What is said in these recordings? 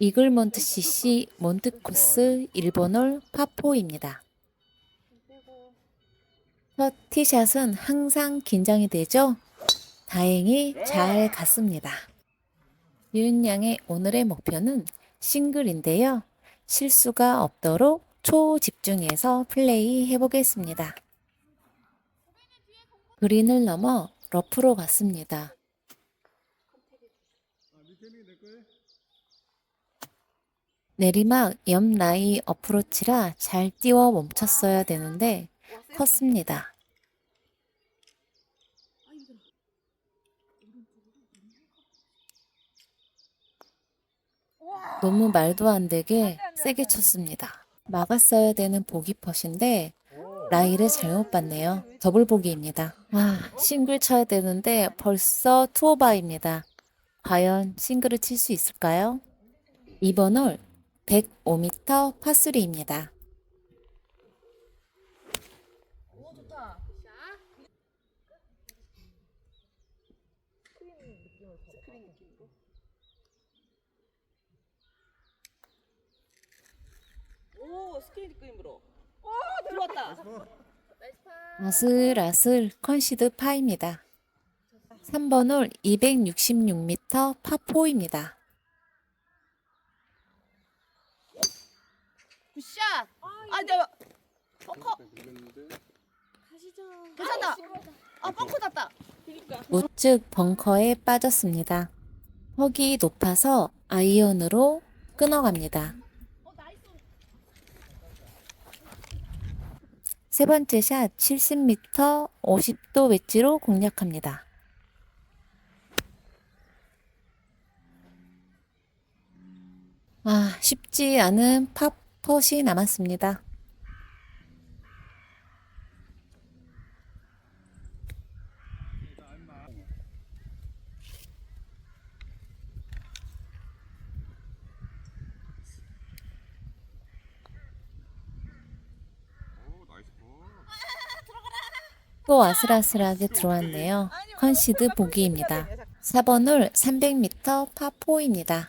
이글몬트 CC 몬트코스 1번 홀 파4입니다. 첫 티샷은 항상 긴장이 되죠? 다행히 잘 갔습니다. 유은양의 오늘의 목표는 싱글인데요. 실수가 없도록 초집중해서 플레이 해보겠습니다. 그린을 넘어 러프로 갔습니다. 내리막 옆 라이 어프로치라 잘 띄워 멈췄어야 되는데 컸습니다. 너무 말도 안 되게 세게 쳤습니다. 막았어야 되는 보기 펫인데 라이를 잘못 봤네요. 더블 보기입니다. 아, 싱글 쳐야 되는데 벌써 투오바입니다. 과연 싱글을 칠 수 있을까요? 2번 홀 105m 파3입니다. 오 스케일 그림으로. 오 들어왔다. 아슬아슬 컨시드 파입니다. 3번 홀 266m 파4입니다. 굿샷. 아 내가 벙커. 괜찮다. 아 벙커 났다. 그러니까. 우측 벙커에 빠졌습니다. 턱이 높아서 아이언으로 끊어갑니다. 세 번째 샷 70m 50도 웨지로 공략합니다. 아, 쉽지 않은 팝 펫이 남았습니다. 또 아슬아슬하게 들어왔네요. 컨시드 보기입니다. 4번 홀 300m 파4입니다. 아,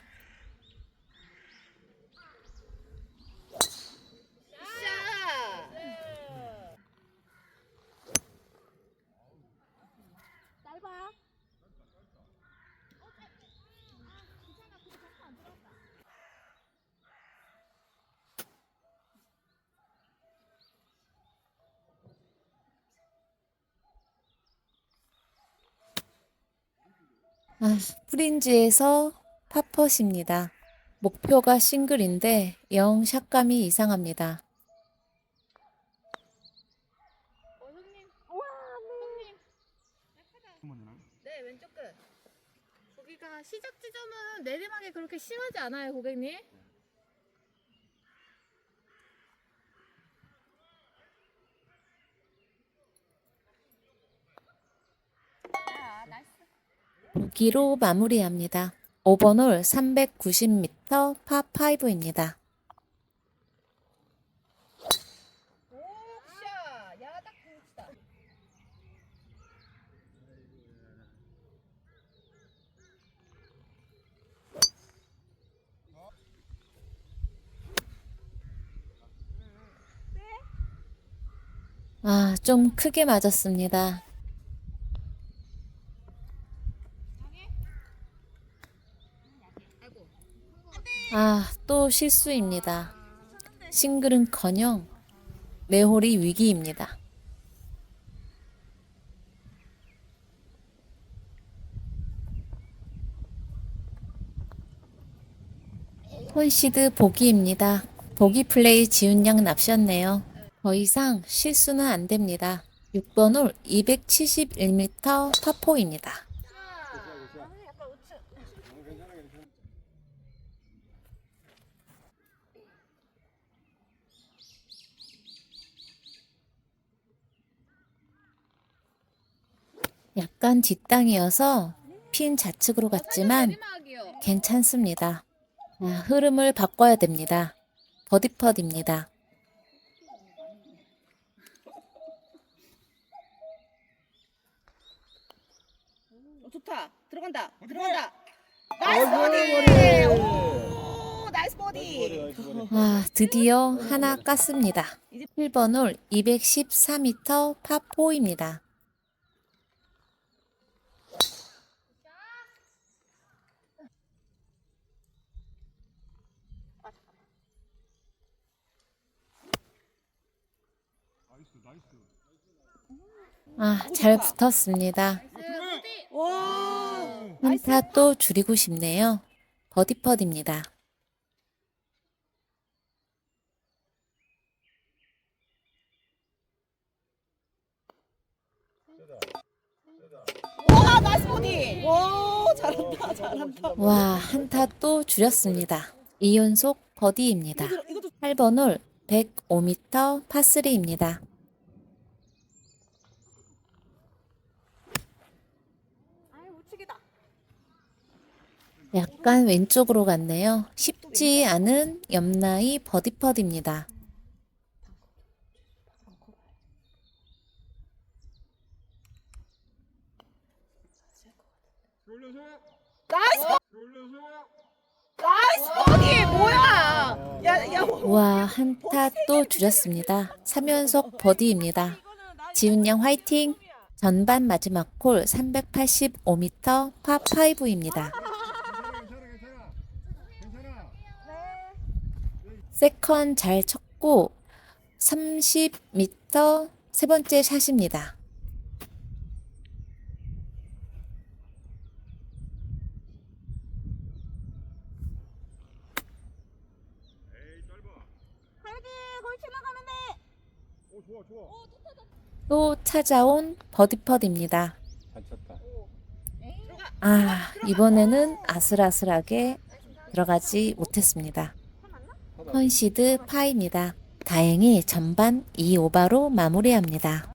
프린지에서 팝펫입니다. 목표가 싱글인데 영 샷감이 이상합니다. 네, 왼쪽 끝. 거기가 시작 지점은 내리막이 그렇게 심하지 않아요, 고객님. 보기로 마무리합니다. 5번 홀 390m 파5입니다. 굿샷! 야, 딱 굿이다. 아, 좀 크게 맞았습니다. 아, 또 실수입니다. 싱글은 커녕 네홀이 위기입니다. 콘시드 보기입니다. 보기 플레이 지훈 양 납셨네요. 더 이상 실수는 안 됩니다. 6번 홀 271m 파4입니다. 약간 뒷땅이어서 핀 좌측으로 갔지만. 괜찮습니다. 아, 흐름을 바꿔야 됩니다. 버디펫입니다. 어, 좋다. 들어간다. 들어간다. 나이스 버디. 오 아, 드디어 하나 깠습니다. 1번 홀 214m 파4입니다. 아, 잘 붙었습니다. 와. 한타 또 줄이고 싶네요. 버디퍼디입니다. 와 나이스 버디. 와 잘한다 잘한다. 와, 한타 또 줄였습니다. 2연속 버디입니다. 이것도 8번 홀 105m 파3입니다. 아유 우측이다. 약간 왼쪽으로 갔네요. 쉽지 않은 옆라이 버디퍼디입니다. 나이스 버- 나이스 버디 뭐야? 야 야 와, 한타 또 줄였습니다. 3연속 버디입니다. 지훈 양 화이팅! 전반 마지막 홀 385m 파5입니다. 세컨 잘 쳤고 30m 세 번째 샷입니다. 또 찾아온 쳤다. 아, 이번에는 아슬아슬하게 들어가지 못했습니다. 컨시드 파입니다. 다행히 전반 2오바로 마무리합니다.